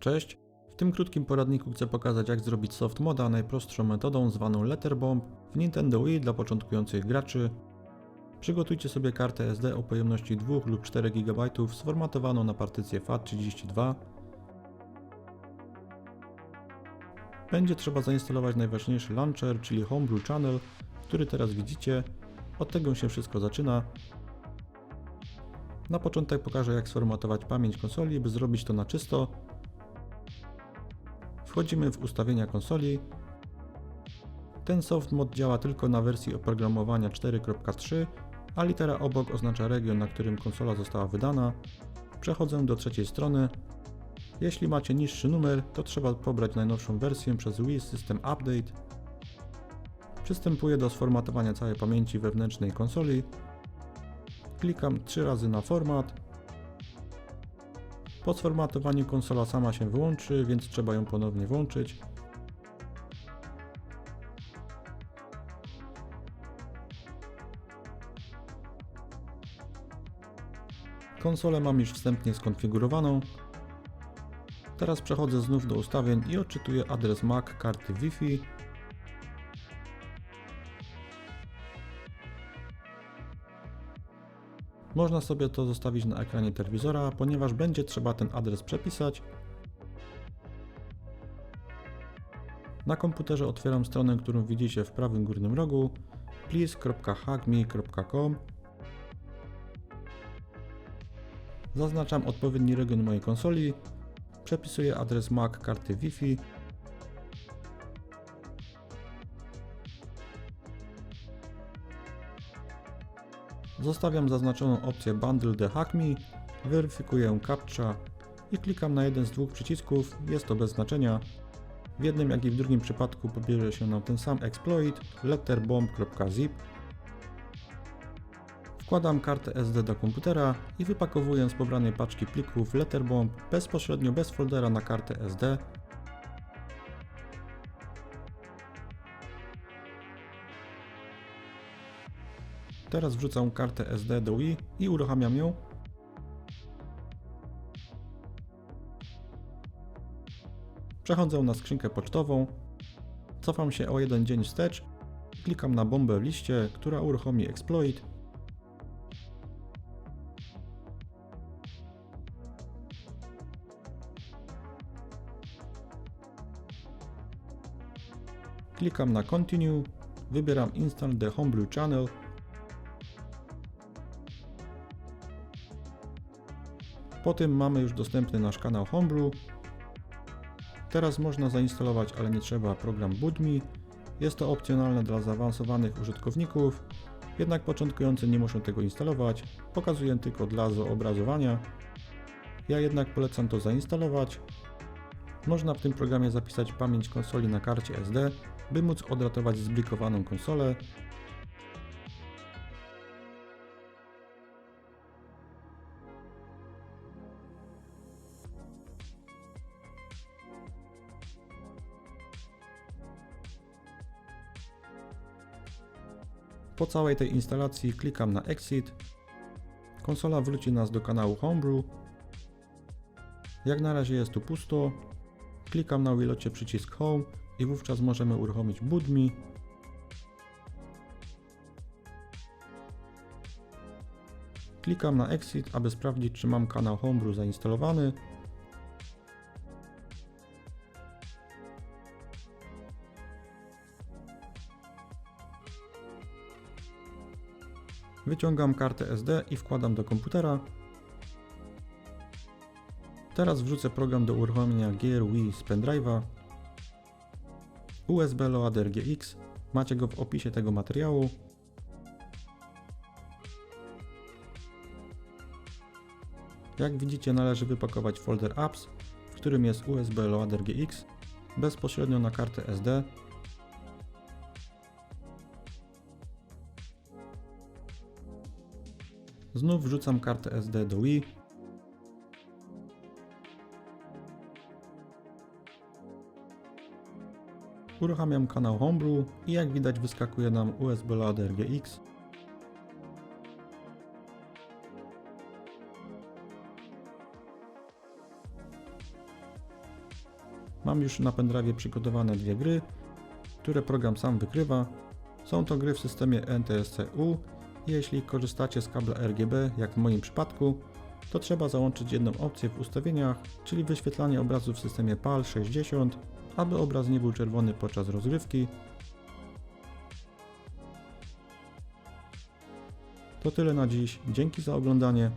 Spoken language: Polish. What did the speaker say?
Cześć! W tym krótkim poradniku chcę pokazać jak zrobić soft moda najprostszą metodą zwaną Letterbomb w Nintendo Wii dla początkujących graczy. Przygotujcie sobie kartę SD o pojemności 2 lub 4 GB sformatowaną na partycję FAT32. Będzie trzeba zainstalować najważniejszy launcher, czyli Homebrew Channel, który teraz widzicie. Od tego się wszystko zaczyna. Na początek pokażę jak sformatować pamięć konsoli, by zrobić to na czysto. Wchodzimy w ustawienia konsoli. Ten soft mod działa tylko na wersji oprogramowania 4.3, a litera obok oznacza region, na którym konsola została wydana. Przechodzę do trzeciej strony. Jeśli macie niższy numer, to trzeba pobrać najnowszą wersję przez Wii System Update. Przystępuję do sformatowania całej pamięci wewnętrznej konsoli. Klikam 3 razy na format. Po sformatowaniu konsola sama się wyłączy, więc trzeba ją ponownie włączyć. Konsolę mam już wstępnie skonfigurowaną. Teraz przechodzę znów do ustawień i odczytuję adres MAC karty Wi-Fi. Można sobie to zostawić na ekranie telewizora, ponieważ będzie trzeba ten adres przepisać. Na komputerze otwieram stronę, którą widzicie w prawym górnym rogu please.hackme.com Zaznaczam odpowiedni region mojej konsoli, przepisuję adres MAC karty Wi-Fi Zostawiam zaznaczoną opcję Bundle the Hack Me, weryfikuję CAPTCHA i klikam na jeden z dwóch przycisków, jest to bez znaczenia. W jednym jak i w drugim przypadku pobierze się nam ten sam exploit letterbomb.zip. Wkładam kartę SD do komputera i wypakowuję z pobranej paczki plików Letterbomb bezpośrednio bez foldera na kartę SD Teraz wrzucam kartę SD do Wii i uruchamiam ją. Przechodzę na skrzynkę pocztową, cofam się o jeden dzień wstecz, klikam na bombę w liście, która uruchomi exploit. Klikam na Continue, wybieram Install the Homebrew Channel Po tym mamy już dostępny nasz kanał Homebrew. Teraz można zainstalować, ale nie trzeba program Budme. Jest to opcjonalne dla zaawansowanych użytkowników, jednak początkujący nie muszą tego instalować, pokazuję tylko dla zobrazowania. Ja jednak polecam to zainstalować. Można w tym programie zapisać pamięć konsoli na karcie SD, by móc odratować zblikowaną konsolę Po całej tej instalacji klikam na Exit. Konsola wróci nas do kanału Homebrew. Jak na razie jest tu pusto. Klikam na wilocie przycisk Home i wówczas możemy uruchomić Budme. Klikam na Exit, aby sprawdzić czy mam kanał Homebrew zainstalowany. Wyciągam kartę SD i wkładam do komputera. Teraz wrzucę program do uruchomienia gier Wii z pendrive'a. USB Loader GX. Macie go w opisie tego materiału. Jak widzicie należy wypakować folder apps, w którym jest USB Loader GX bezpośrednio na kartę SD Znów wrzucam kartę SD do Wii. Uruchamiam kanał Homebrew i jak widać wyskakuje nam USB Loader GX. Mam już na pendrive przygotowane dwie gry, które program sam wykrywa. Są to gry w systemie NTSC-U jeśli korzystacie z kabla RGB, jak w moim przypadku, to trzeba załączyć jedną opcję w ustawieniach, czyli wyświetlanie obrazu w systemie PAL 60, aby obraz nie był czerwony podczas rozgrywki. To tyle na dziś. Dzięki za oglądanie.